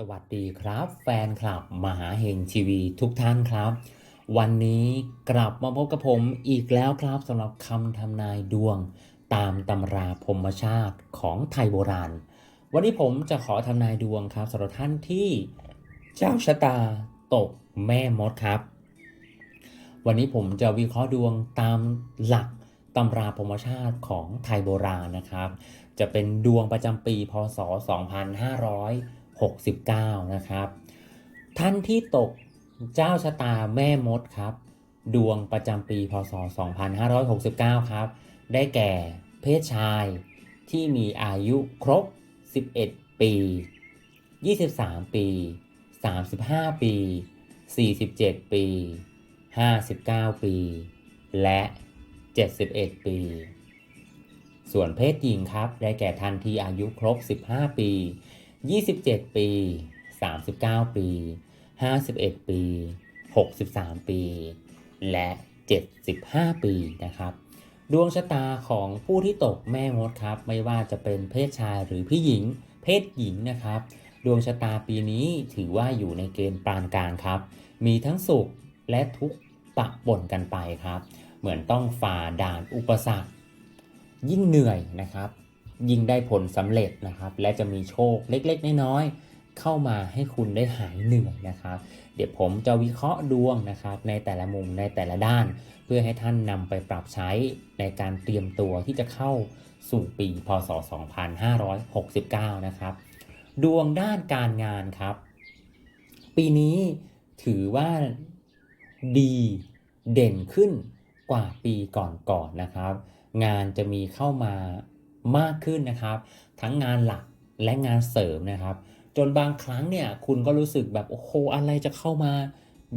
สวัสดีครับ แฟนคลับมหาเฮงทีวีทุกท่านครับ วันนี้กลับมาพบกับผมอีกแล้วครับสำหรับคำทำนายดวง ตามตำราพรมชาติของไทยโบราณ วันนี้ผมจะขอทำนายดวงครับสำหรับท่านที่เจ้าชะตาตกแม่มดครับ วันนี้ผมจะวิเคราะห์ดวงตามหลักตำราพรมชาติของไทยโบราณนะครับ จะเป็นดวงประจำปีพศ 69 นะครับ ท่านที่ตกเจ้าชะตาแม่มดครับ ดวงประจำปีพศ 2569 ครับ ได้แก่เพศชายที่มีอายุครบ 11 ปี 23 ปี 35 ปี 47 ปี 59 ปี และ 71 ปี ส่วนเพศหญิงครับ ได้แก่ท่านที่อายุครบ 15 ปี 27 ปี 39 ปี 51 ปี 63 ปี และ 75 ปีนะครับ ดวงชะตาของผู้ที่ตกแม่มดครับ ไม่ว่าจะเป็นเพศชายหรือพี่หญิง เพศหญิงนะครับ ดวงชะตาปีนี้ถือว่าอยู่ในเกณฑ์ปานกลางครับ มีทั้งสุขและทุกข์ปะปนกันไปครับ เหมือนต้องฝ่าด่านอุปสรรค ยิ่งเหนื่อยนะครับ ยิ่งได้ผลสำเร็จนะครับ และจะมีโชคเล็กๆ น้อยๆเข้ามาให้คุณได้หายเหนื่อยนะครับ เดี๋ยวผมจะวิเคราะห์ดวงนะครับ ในแต่ละมุมในแต่ละด้าน เพื่อให้ท่านนำไปปรับใช้ในการเตรียมตัวที่จะเข้าสู่ปีพศ 2569 นะครับ ดวงด้านการงานครับ ปีนี้ถือว่าดีเด่นขึ้นกว่าปีก่อนๆนะครับ งานจะมีเข้ามา มากขึ้นนะครับ ทั้งงานหลักและงานเสริมนะครับ จนบางครั้งเนี่ยคุณก็รู้สึกแบบโอ้โหอะไรจะเข้ามา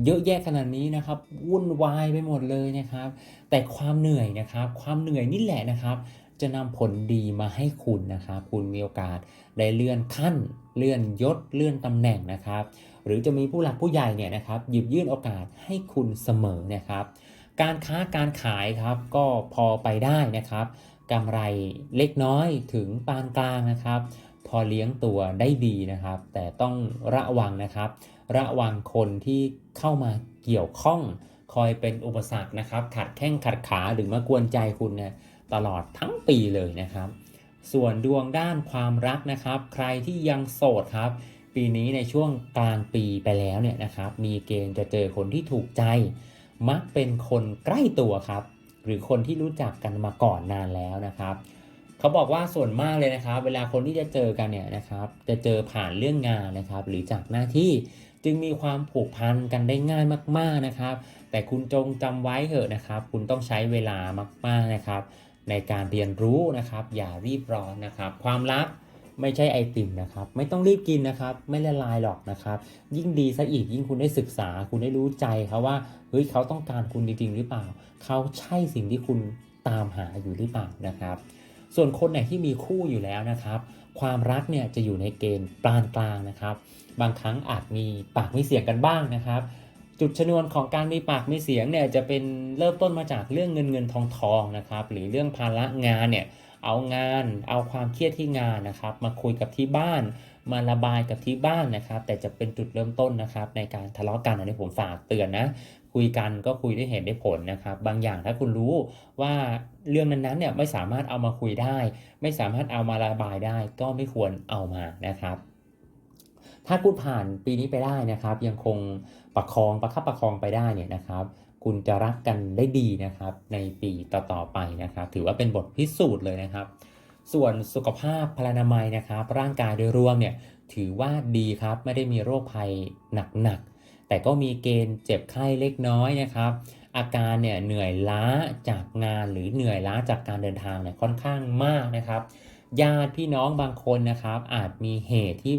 เยอะแยะขนาดนี้นะครับวุ่นวายไปหมดเลยนะครับ แต่ความเหนื่อยนะครับ ความเหนื่อยนี่แหละนะครับ จะนำผลดีมาให้คุณนะครับ คุณมีโอกาสได้เลื่อนขั้น เลื่อนยศเลื่อนตำแหน่งนะครับ หรือจะมีผู้หลักผู้ใหญ่เนี่ยนะครับหยิบยื่นโอกาสให้คุณเสมอนะครับการค้าการขายครับก็พอไปได้นะครับ กำไรเล็กน้อยถึงปานกลางนะครับ พอเลี้ยงตัวได้ดีนะครับ แต่ต้องระวังนะครับ ระวังคนที่เข้ามาเกี่ยวข้องคอยเป็นอุปสรรคนะครับ ขัดแข้งขัดขาหรือมากวนใจคุณเนี่ยตลอดทั้งปีเลยนะครับ ส่วนดวงด้านความรักนะครับ ใครที่ยังโสดครับ ปีนี้ในช่วงกลางปีไปแล้วเนี่ยนะครับ มีเกณฑ์จะเจอคนที่ถูกใจ มักเป็นคนใกล้ตัวครับ หรือคนที่รู้จักกันมาก่อนนานแล้วนะครับเขาบอกว่าส่วนมากเลยนะครับ เวลาคนที่จะเจอกันเนี่ยนะครับ จะเจอผ่านเรื่องงานนะครับ หรือจากหน้าที่จึงมีความผูกพันกันได้ง่ายมาก ๆนะครับ แต่คุณจงจำไว้เถอะนะครับ คุณต้องใช้เวลามาก ๆนะครับ ในการเรียนรู้นะครับ อย่ารีบร้อนนะครับ ความรัก ไม่ใช่ไอติมนะครับ ไม่ต้องรีบกินนะครับ ไม่ละลายหรอกนะครับ ยิ่งดีซะอีกยิ่งคุณได้ศึกษา คุณได้รู้ใจเขาว่าเฮ้ยเขาต้องการคุณจริงๆหรือเปล่า เขาใช่สิ่งที่คุณตามหาอยู่หรือเปล่านะครับ ส่วนคนไหนที่มีคู่อยู่แล้วนะครับ ความรักเนี่ยจะอยู่ในเกณฑ์ปานกลางนะครับ บางครั้งอาจมีปากมีเสียงกันบ้างนะครับจุดชนวนของการมีปากมีเสียงเนี่ยจะเป็นเริ่มต้นมาจากเรื่องเงินเงินทองทองนะครับ หรือเรื่องภาระงานเนี่ย เอางาน เอาความเครียดที่งานนะครับ มาคุยกับที่บ้าน มาระบายกับที่บ้านนะครับ แต่จะเป็นจุดเริ่มต้นนะครับ ในการทะเลาะกันอันนี้ผมฝากเตือนนะคุยกันก็คุยได้เห็นได้ผลนะครับ บางอย่างถ้าคุณรู้ว่าเรื่องนั้นๆเนี่ยไม่สามารถเอามาคุยได้ ไม่สามารถเอามาระบายได้ ก็ไม่ควรเอามานะครับ ถ้าคุณผ่านปีนี้ไปได้นะครับ ยังคงประคองประคับประคองไปได้เนี่ยนะครับ คุณจะรักกันได้ดีนะครับ ในปีต่อๆไปนะครับ ถือว่าเป็นบทพิสูจน์เลยนะครับ ส่วนสุขภาพพลานามัยนะครับ ร่างกายโดยรวมเนี่ยถือว่าดีครับไม่ได้มีโรคภัยหนักๆ แต่ก็มีเกณฑ์เจ็บไข้เล็กน้อยนะครับ อาการเนี่ยเหนื่อยล้าจากงานหรือเหนื่อยล้าจากการเดินทางเนี่ยค่อนข้างมากนะครับญาติพี่น้องบางคนนะครับ อาจมีเหตุที่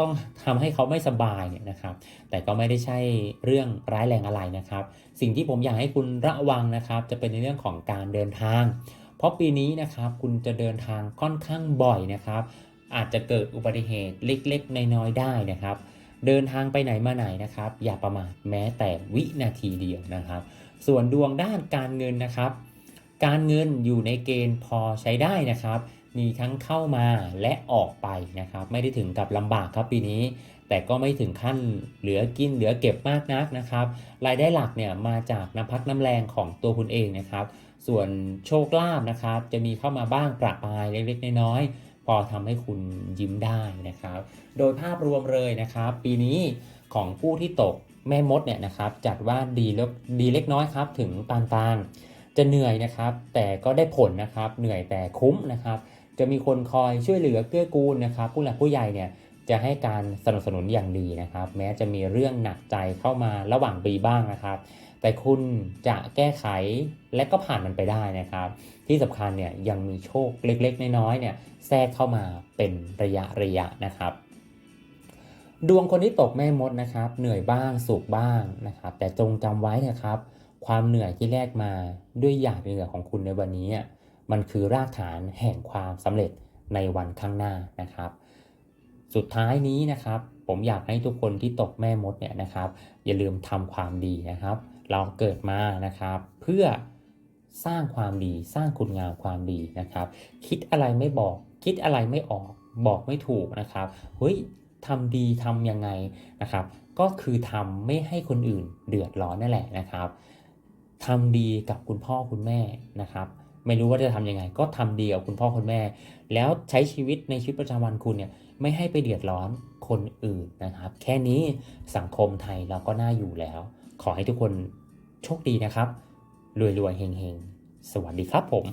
ต้องทำให้เขาไม่สบายเนี่ยนะครับ แต่ก็ไม่ได้ใช่เรื่องร้ายแรงอะไรนะครับ สิ่งที่ผมอยากให้คุณระวังนะครับ จะเป็นในเรื่องของการเดินทาง เพราะปีนี้นะครับคุณจะเดินทางค่อนข้างบ่อยนะครับ อาจจะเกิดอุบัติเหตุเล็กๆน้อยๆได้นะครับเดินทางไปไหนมาไหนนะครับ อย่าประมาทแม้แต่วินาทีเดียวนะครับ ส่วนดวงด้านการเงินนะครับ การเงินอยู่ในเกณฑ์พอใช้ได้นะครับ มีทั้งเข้ามาและออกไปนะครับ ไม่ได้ถึงกับลำบากครับปีนี้ แต่ก็ไม่ถึงขั้นเหลือกินเหลือเก็บมากนักนะครับ รายได้หลักเนี่ยมาจากน้ำพักน้ำแรงของตัวคุณเองนะครับ ส่วนโชคลาภนะครับ จะมีเข้ามาบ้างประปรายเล็กๆ น้อยๆพอทำให้คุณยิ้มได้นะครับ โดยภาพรวมเลยนะครับ ปีนี้ของผู้ที่ตกแม่มดเนี่ยนะครับ จัดว่าดีเล็กดีเล็กน้อยครับ ถึงปานกลาง จะเหนื่อยนะครับ แต่ก็ได้ผลนะครับ เหนื่อยแต่คุ้มนะครับ จะมีคนคอยช่วยเหลือเกื้อกูลนะครับ ผู้หลักผู้ใหญ่เนี่ยจะให้การสนับสนุนอย่างดีนะครับ แม้จะมีเรื่องหนักใจเข้ามาระหว่างปีบ้างนะครับ แต่คุณจะแก้ไขและก็ผ่านมันไปได้นะครับ ที่สำคัญเนี่ยยังมีโชคเล็กๆ น้อยๆเนี่ยแทรกเข้ามาเป็นระยะระยะนะครับ ดวงคนที่ตกแม่มดนะครับ เหนื่อยบ้างสุขบ้างนะครับ แต่จงจำไว้นะครับ ความเหนื่อยที่แลกมาด้วยหยาดเหงื่อของคุณในวันนี้อะมันคือรากฐานแห่งความสำเร็จในวันข้างหน้านะครับ สุดท้ายนี้นะครับ ผมอยากให้ทุกคนที่ตกแม่มดเนี่ยนะครับ อย่าลืมทำความดีนะครับ เราเกิดมานะครับ เพื่อสร้างความดีสร้างคุณงามความดีนะครับ คิดอะไรไม่บอกคิดอะไรไม่ออกบอกไม่ถูกนะครับเฮ้ยทำดีทำยังไงนะครับ ก็คือทำไม่ให้คนอื่นเดือดร้อนนั่นแหละนะครับ ทำดีกับคุณพ่อคุณแม่นะครับ ไม่รู้ว่าจะทำยังไง ก็ทำดีกับคุณพ่อคุณแม่ แล้วใช้ชีวิตในชีวิตประจำวันคุณเนี่ยไม่ให้ไปเดือดร้อนคนอื่นนะครับ แค่นี้สังคมไทยเราก็น่าอยู่แล้ว ขอให้ทุกคนโชคดีนะครับรวยๆเฮงๆ สวัสดีครับผม